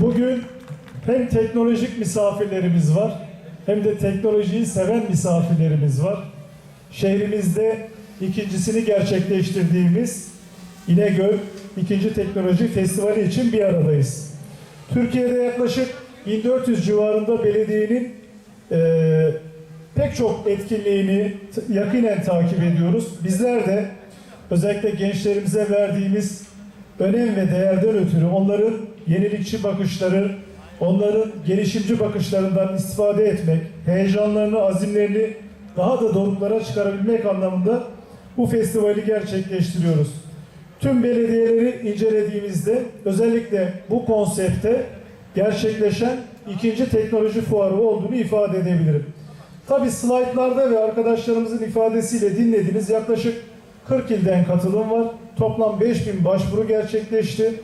Bugün hem teknolojik misafirlerimiz var hem de teknolojiyi seven misafirlerimiz var. Şehrimizde ikincisini gerçekleştirdiğimiz İnegöl İkinci Teknoloji Festivali için bir aradayız. Türkiye'de yaklaşık 1400 civarında belediyenin eee, pek çok etkinliğini yakinen takip ediyoruz. Bizler de özellikle gençlerimize verdiğimiz önem ve değerden ötürü onların yenilikçi bakışları, onların gelişimci bakışlarından istifade etmek, heyecanlarını, azimlerini daha da doruklara çıkarabilmek anlamında bu festivali gerçekleştiriyoruz. Tüm belediyeleri incelediğimizde özellikle bu konsepte gerçekleşen ikinci teknoloji fuarı olduğunu ifade edebilirim. Tabi slaytlarda ve arkadaşlarımızın ifadesiyle dinlediğiniz yaklaşık 40 ilden katılım var. Toplam 5000 başvuru gerçekleşti.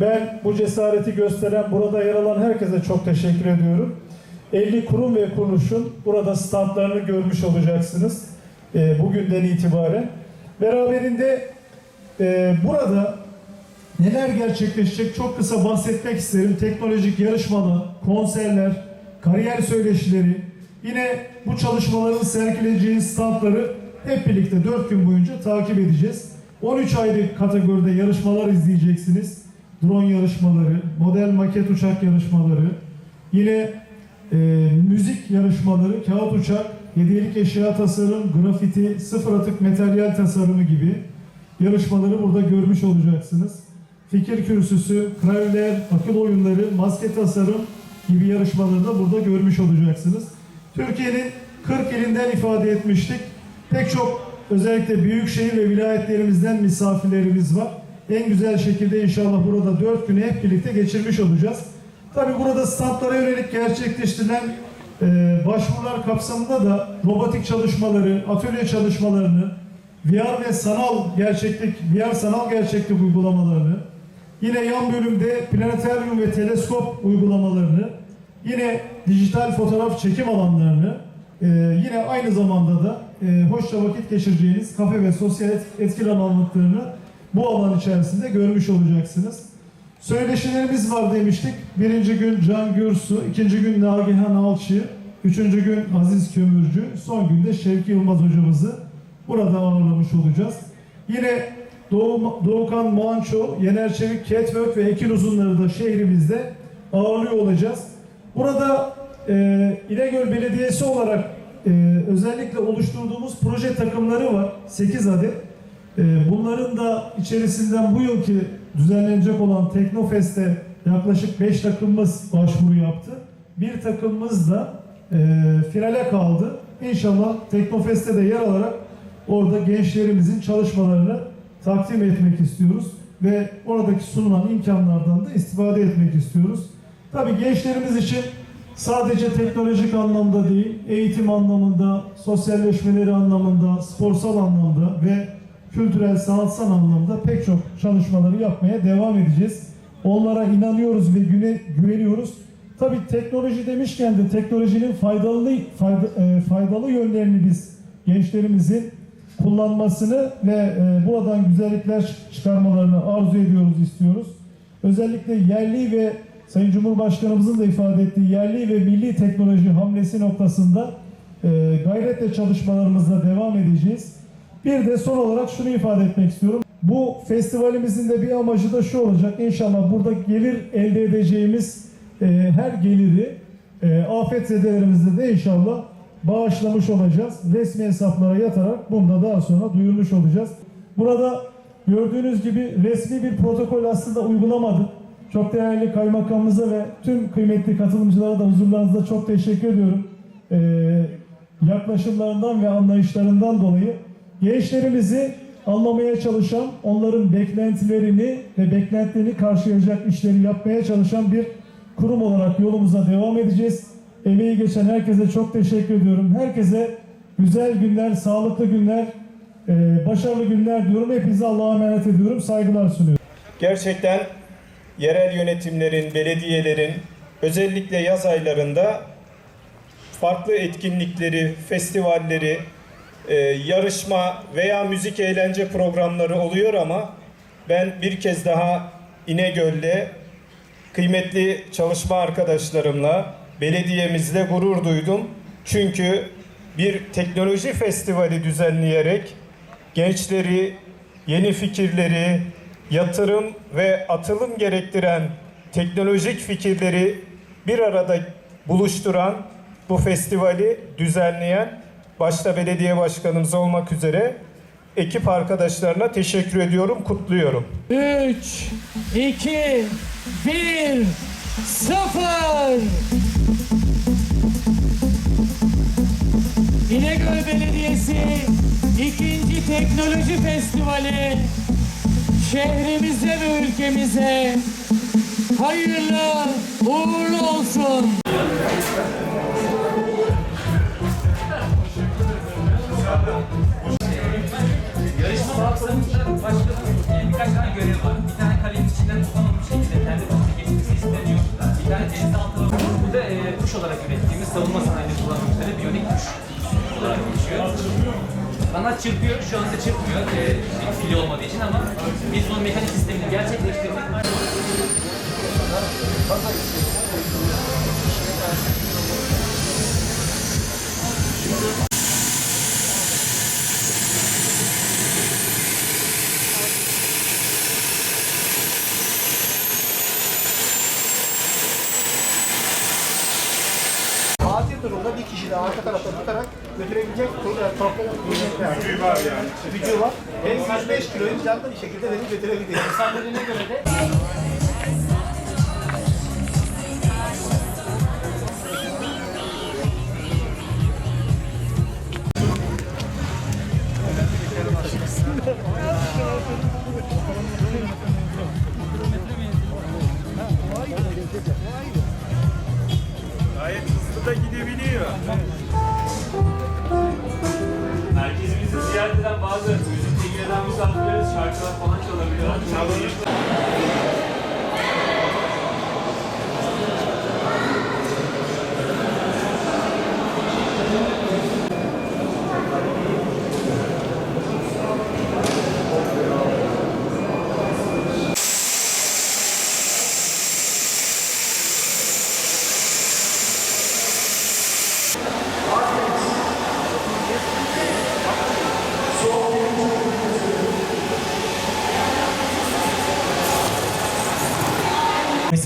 Ben bu cesareti gösteren burada yer alan herkese çok teşekkür ediyorum. 50 kurum ve kuruluşun burada standlarını görmüş olacaksınız e, bugünden itibaren. Beraberinde e, burada neler gerçekleşecek çok kısa bahsetmek isterim. Teknolojik yarışmalar, konserler, kariyer söyleşileri, yine bu çalışmaların sergileyeceği standları hep birlikte 4 gün boyunca takip edeceğiz. 13 ayrı kategoride yarışmalar izleyeceksiniz. Drone yarışmaları, model maket uçak yarışmaları, yine e, müzik yarışmaları, kağıt uçak, hediyelik eşya tasarım, grafiti, sıfır atık materyal tasarımı gibi yarışmaları burada görmüş olacaksınız. Fikir kürsüsü, klavyeler, akıl oyunları, maske tasarım gibi yarışmaları da burada görmüş olacaksınız. Türkiye'nin 40 ilinden ifade etmiştik. Pek çok özellikle büyükşehir ve vilayetlerimizden misafirlerimiz var. En güzel şekilde inşallah burada 4 günü hep birlikte geçirmiş olacağız. Tabi burada standlara yönelik gerçekleştirilen e, başvurular kapsamında da robotik çalışmaları, atölye çalışmalarını, VR ve sanal gerçeklik, VR sanal gerçeklik uygulamalarını, yine yan bölümde planetaryum ve teleskop uygulamalarını, yine dijital fotoğraf çekim alanlarını, e, yine aynı zamanda da e, hoşça vakit geçireceğiniz kafe ve sosyal et- etki alanlıklarını bu alan içerisinde görmüş olacaksınız. Söyleşilerimiz var demiştik. Birinci gün Can Gürsu, ikinci gün Nagihan Alçı, üçüncü gün Aziz Kömürcü, son günde Şevki Yılmaz hocamızı burada ağırlamış olacağız. Yine Doğu, Doğukan Manço, Yener Çevik, Catwork ve Ekin Uzunları da şehrimizde ağırlıyor olacağız. Burada e, İnegöl Belediyesi olarak e, özellikle oluşturduğumuz proje takımları var. 8 adet. E, bunların da içerisinden bu yılki düzenlenecek olan Teknofest'e yaklaşık 5 takımımız başvuru yaptı. Bir takımımız da e, finale kaldı. İnşallah Teknofest'te de yer alarak orada gençlerimizin çalışmalarını takdim etmek istiyoruz ve oradaki sunulan imkanlardan da istifade etmek istiyoruz. Tabii gençlerimiz için sadece teknolojik anlamda değil, eğitim anlamında, sosyalleşmeleri anlamında, sporsal anlamda ve kültürel, sanatsal anlamda pek çok çalışmaları yapmaya devam edeceğiz. Onlara inanıyoruz ve güne, güveniyoruz. Tabii teknoloji demişken de teknolojinin faydalı fayda, e, faydalı yönlerini biz gençlerimizin kullanmasını ve e, buradan güzellikler çıkarmalarını arzu ediyoruz, istiyoruz. Özellikle yerli ve Sayın Cumhurbaşkanımızın da ifade ettiği yerli ve milli teknoloji hamlesi noktasında e, gayretle çalışmalarımızla devam edeceğiz. Bir de son olarak şunu ifade etmek istiyorum. Bu festivalimizin de bir amacı da şu olacak. İnşallah burada gelir elde edeceğimiz e, her geliri e, afetzedelerimizde de inşallah bağışlamış olacağız. Resmi hesaplara yatarak bunu da daha sonra duyurmuş olacağız. Burada gördüğünüz gibi resmi bir protokol aslında uygulamadık. Çok değerli kaymakamımıza ve tüm kıymetli katılımcılara da huzurlarınızda çok teşekkür ediyorum. Ee, yaklaşımlarından ve anlayışlarından dolayı gençlerimizi anlamaya çalışan, onların beklentilerini ve beklentilerini karşılayacak işleri yapmaya çalışan bir kurum olarak yolumuza devam edeceğiz. Emeği geçen herkese çok teşekkür ediyorum. Herkese güzel günler, sağlıklı günler, e, başarılı günler diyorum. Hepinize Allah'a emanet ediyorum. Saygılar sunuyorum. Gerçekten yerel yönetimlerin, belediyelerin özellikle yaz aylarında farklı etkinlikleri, festivalleri, e, yarışma veya müzik eğlence programları oluyor ama ben bir kez daha İnegöl'de kıymetli çalışma arkadaşlarımla, belediyemizle gurur duydum. Çünkü bir teknoloji festivali düzenleyerek gençleri, yeni fikirleri, yatırım ve atılım gerektiren teknolojik fikirleri bir arada buluşturan bu festivali düzenleyen başta belediye başkanımız olmak üzere ekip arkadaşlarına teşekkür ediyorum, kutluyorum. 3, 2, 1, 0. İnegöl Belediyesi ikinci teknoloji festivali şehrimize ve ülkemize hayırlı uğurlu olsun. Kanat çırpıyor, şu anda çırpmıyor. E, fili olmadığı için ama biz bunun mekanik sistemini gerçekleştirdik. Acil durumda bir kişi de arka tarafta toplam gücü var yani. Gücü var. Hem 105 kiloyu canlı bir şekilde beni götürebilir. Sandalyene göre de Gayet hızlı da gidebiliyor. Misafirlerimiz şarkılar falan çalabilir. Çalabilir.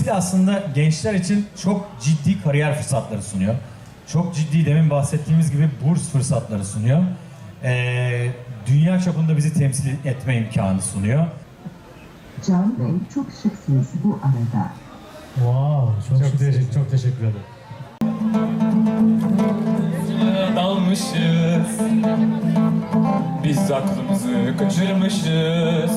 Mesele aslında gençler için çok ciddi kariyer fırsatları sunuyor. Çok ciddi demin bahsettiğimiz gibi burs fırsatları sunuyor. Ee, dünya çapında bizi temsil etme imkanı sunuyor. Can Bey çok şıksınız bu arada. Wow, çok, teşekkür, çok teşekkür ederim. dalmışız Biz aklımızı kaçırmışız